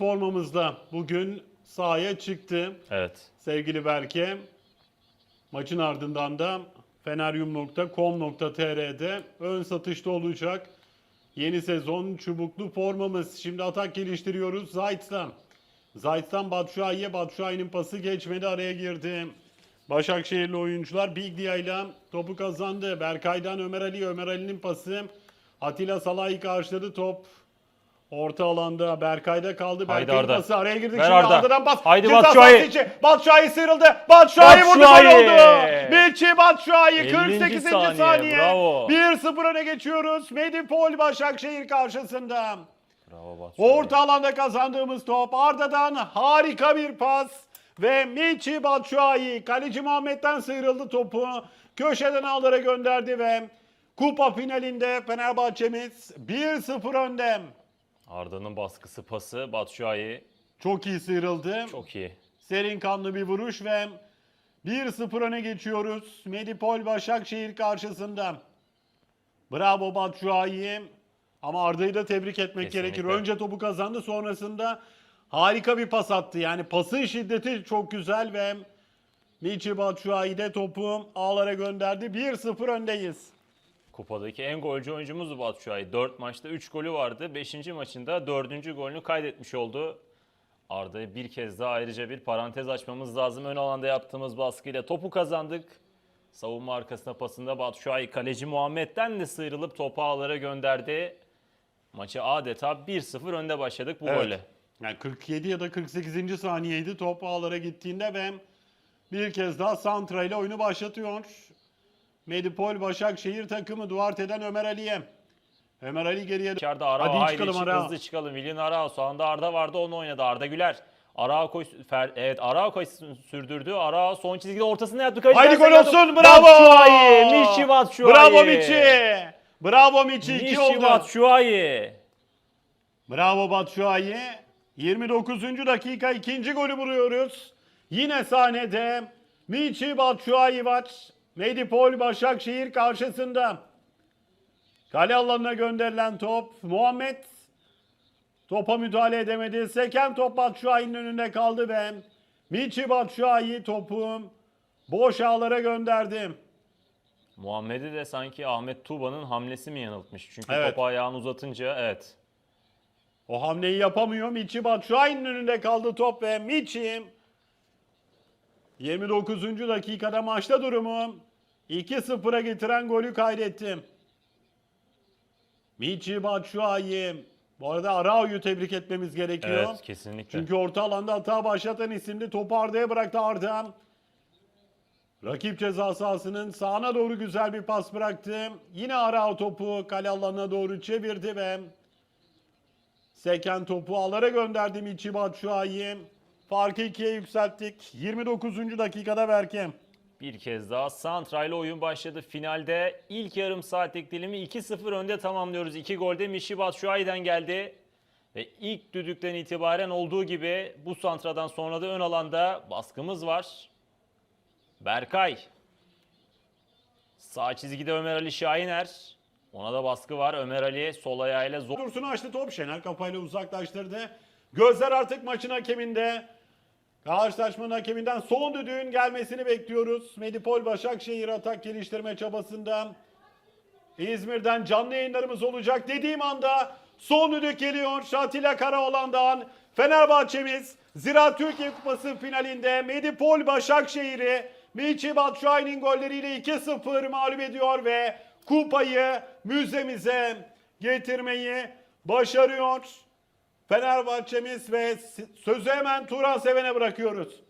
formamızda bugün sahaya çıktı Evet. sevgili Berke. Maçın ardından da feneryum.com.tr'de ön satışta olacak. Yeni sezon çubuklu formamız. Şimdi atak geliştiriyoruz Zayt'tan. Zayt'tan Batshuayi'ye Batshuayi'nin pası geçmedi araya girdi. Başakşehirli oyuncular Big Dia ile topu kazandı. Berkay'dan Ömer Ali, Ömer Ali'nin pası. Atilla Salah'ı karşıladı top. Orta alanda Berkay'da kaldı. Haydi Berkay'ın Arda. pası araya girdik. Ver Şimdi Arda. Arda'dan pas. Haydi Ceza Batshuayi. sahası içi. Batshuayi sıyrıldı. Batshuayi vurdu gol Batshuayi. oldu. Michi Batshuayi 50. 48. saniye. saniye, bravo. 1-0 öne geçiyoruz. Medipol Başakşehir karşısında. Bravo Batshuayi. Orta alanda kazandığımız top. Arda'dan harika bir pas. Ve Michi Batshuayi kaleci Muhammed'den sıyrıldı topu. Köşeden ağlara gönderdi ve kupa finalinde Fenerbahçe'miz 1-0 önde. Arda'nın baskısı pası Batshuayi Çok iyi sıyrıldı. çok iyi. Serin kanlı bir vuruş ve 1-0 öne geçiyoruz. Medipol Başakşehir karşısında. Bravo Batshuayi. Ama Arda'yı da tebrik etmek Kesinlikle. gerekir. Önce topu kazandı sonrasında harika bir pas attı. Yani pasın şiddeti çok güzel ve Michi Batshuayi de topu ağlara gönderdi. 1-0 öndeyiz. Kupadaki en golcü oyuncumuz Batshuayi. 4 maçta 3 golü vardı. 5. maçında 4. golünü kaydetmiş oldu. Arda'ya bir kez daha ayrıca bir parantez açmamız lazım. Ön alanda yaptığımız baskıyla topu kazandık. Savunma arkasına pasında Batshuayi kaleci Muhammed'den de sıyrılıp topu ağlara gönderdi. Maçı adeta 1-0 önde başladık bu Evet. golle. Yani 47 ya da 48. saniyeydi top ağlara gittiğinde ve bir kez daha Santra ile oyunu başlatıyor. Medipol Başakşehir takımı Duarte'den Ömer Ali'ye. Ömer Ali geriye İçeride Arao Hadi haydi çıkalım çık, Arao. hızlı çıkalım. Willian Arao sağında Arda vardı onu oynadı. Arda Güler. Arao koş, Fer, evet Arao koş sürdürdü. Arao son çizgide ortasında yaptı. Kaleci Haydi gol olsun bravo. Batshuayi, Michi Batshuayi. Bravo Michi. Bravo Michi 2 Michi oldu. Batshuayi. Bravo Batshuayi. 29. dakika ikinci golü vuruyoruz. Yine sahnede Michi Batshuayi var. Medipol Başakşehir karşısında. Kale alanına gönderilen top. Muhammed topa müdahale edemedi. Seken top Batshuayi'nin önünde kaldı ve Michi Batshuayi topu boş ağlara gönderdi. Muhammed'i de sanki Ahmet Tuğba'nın hamlesi mi yanıltmış? Çünkü Evet. topu ayağını uzatınca evet. O hamleyi yapamıyor. Michi Batshuayi'nin önünde kaldı top ve Michi 29. dakikada maçta durumu 2-0'a getiren golü kaydetti. Michi Batshuayi. Bu arada Arao'yu tebrik etmemiz gerekiyor. Evet kesinlikle. Çünkü orta alanda hata başlatan isimdi. Topu Arda'ya bıraktı Arda. Rakip ceza sahasının sağına doğru güzel bir pas bıraktı. Yine Arao topu kale alanına doğru çevirdi ve Seken topu alara gönderdi Michi Batshuayi. Farkı ikiye yükselttik. 29. dakikada Berke. Bir kez daha Santra ile oyun başladı. Finalde ilk yarım saatlik dilimi 2-0 önde tamamlıyoruz. İki golde Michi Batshuayi'den geldi. Ve ilk düdükten itibaren olduğu gibi bu santradan sonra da ön alanda baskımız var. Berkay. Sağ çizgide Ömer Ali Şahiner. Ona da baskı var. Ömer Ali sol ayağıyla zor. Dursun açtı top. Şener kafayla uzaklaştırdı. Gözler artık maçın hakeminde. Karşılaşmanın hakeminden son düdüğün gelmesini bekliyoruz. Medipol Başakşehir atak geliştirme çabasında. İzmir'den canlı yayınlarımız olacak dediğim anda son düdük geliyor. Şatila Karaoğlan'dan Fenerbahçe'miz Ziraat Türkiye Kupası finalinde Medipol Başakşehir'i Michi Batshuayi'nin golleriyle 2-0 mağlup ediyor ve kupayı müzemize getirmeyi başarıyor. Fenerbahçe'miz ve sözü hemen Turan Seven'e bırakıyoruz.